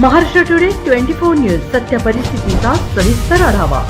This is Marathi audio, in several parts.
Maharashtra today twenty four news सत्य परिस्थितीचा सविस्तर आढावा.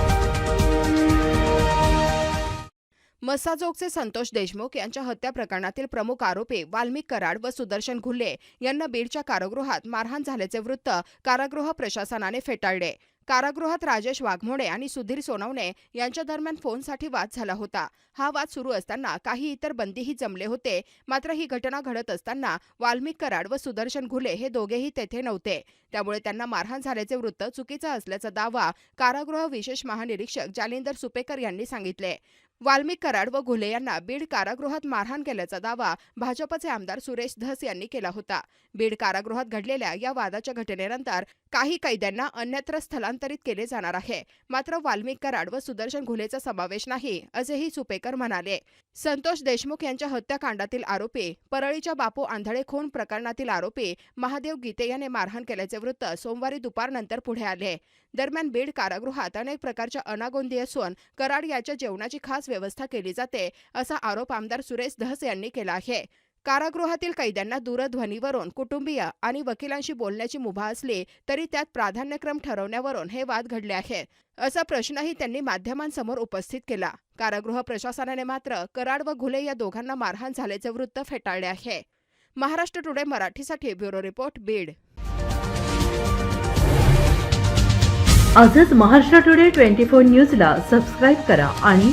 मसाजोगचे संतोष देशमुख यांच्या हत्या प्रकरणातील प्रमुख आरोपी वाल्मिक कराड व सुदर्शन घुल्ले यांना बीडच्या कारागृहात मारहाण झाल्याचे वृत्त कारागृह प्रशासनाने फेटाळले. कारागृहात राजेश वाघमोडे आणि सुधीर सोनवणे यांच्या दरम्यान फोनसाठी वाद झाला होता. हा वाद सुरू असताना काही इतर बंदीही जमले होते. मात्र ही घटना घडत असताना वाल्मिक कराड व सुदर्शन घुले हे दोघेही तेथे नव्हते. त्यामुळे त्यांना मारहाण झाल्याचे वृत्त चुकीचं असल्याचा दावा कारागृह विशेष महानिरीक्षक जालिंदर सुपेकर यांनी सांगितले. वाल्मिक कराड व घुले यांना बीड कारागृहात मारहाण केल्याचा दावा भाजपचे आमदार सुरेश धस यांनी केला होता. बीड कारागृहात घडलेल्या या वादाच्या घटनेनंतर काही कैद्यांना अन्यत्र स्थलांतरित केले जाणार आहे. मात्र वाल्मिक कराड व सुदर्शन घुलेचा समावेश नाही असेही सुपेकर म्हणाले. संतोष देशमुख यांच्या हत्याकांडातील आरोपी परळीच्या बापू आंधळे खून प्रकरणातील आरोपी महादेव गीते याने मारहाण केल्याचे वृत्त सोमवारी दुपारनंतर पुढे आले. दरम्यान बीड कारागृहात अनेक प्रकारच्या अनागोंदी असून कराड याच्या जेवणाची खास व्यवस्था केली जाते असा आरोप आमदार सुरेश धस यांनी केला आहे. कारागृहातील कैद्यांना दूरध्वनीवरून कुटुंबीय आणि वकिलांशी बोलण्याची मुभा असली तरी त्यात प्राधान्यक्रम ठरवण्यावरून हे वाद घडले आहेत असा प्रश्नही त्यांनी माध्यमांसमोर उपस्थित केला. कारागृह प्रशासनाने मात्र कराड व घुले या दोघांना मारहाण झाल्याचे वृत्त फेटाळले आहे. महाराष्ट्र टुडे मराठीसाठी ब्युरो रिपोर्ट बीड. आजच महाराष्ट्र टुडे ट्वेंटी फोर न्यूजला सबस्क्राईब करा आणि